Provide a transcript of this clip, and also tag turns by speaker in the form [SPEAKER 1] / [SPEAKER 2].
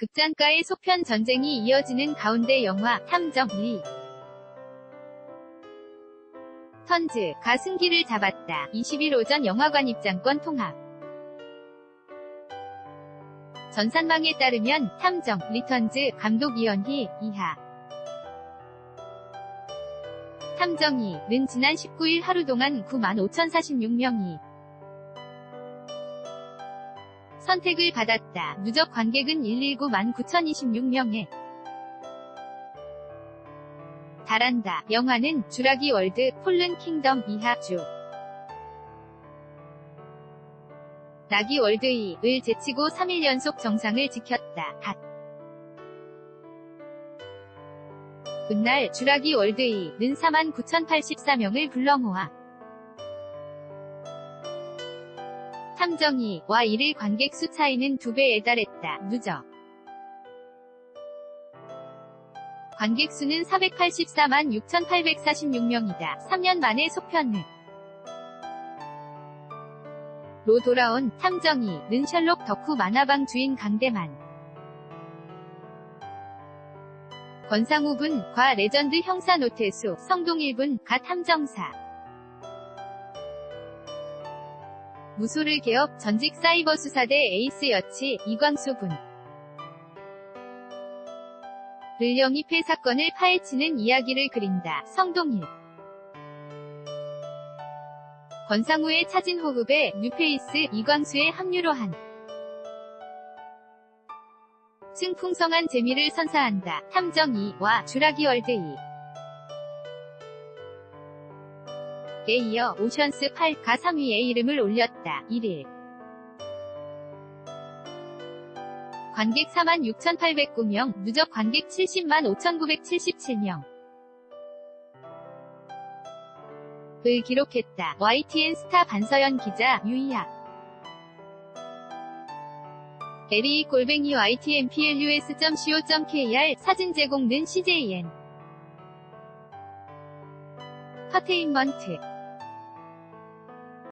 [SPEAKER 1] 극장가의 속편 전쟁이 이어지는 가운데 영화 탐정 리. 턴즈 가 승기를 잡았다. 20일 오전 영화관 입장권 통합. 전산망에 따르면 탐정 리턴즈 감독 이현희 이하. 탐정이는 지난 19일 하루 동안 95,046명이 선택을 받았다. 누적 관객은 119 9,026명에 달한다. 영화는 주라기 월드 폴른 킹덤 이하주 라기 월드 2을 제치고 3일 연속 정상을 지켰다. 갓. 그날 주라기 월드 2는 49,084명을 불러 모아 탐정이와 1일 관객 수 차이는 2배에 달했다. 누적 관객 수는 484만 6,846명이다. 3년 만에 속편을 로 돌아온 탐정이 는 셜록 덕후 만화방 주인 강대만 권상우 분 과 레전드 형사 노태수 성동일 분 가 탐정사 무소를 개업 전직 사이버 수사대 에이스 여치 이광수 분. 를 영입해 사건을 파헤치는 이야기를 그린다. 성동일. 권상우의 차진 호흡에 뉴페이스 이광수의 합류로 한 승풍성한 재미를 선사한다. 탐정 2와 주라기 월드 2. 에 이어 오션스 8가 3위에 이름을 올렸다. 1일 관객 46,809명, 누적 관객 70만 5,977명. 을 기록했다. YTN 스타 반서연 기자 유이야. 에리 골뱅이 ytmplus.co.kr 사진 제공는 CJN. 퍼테인먼트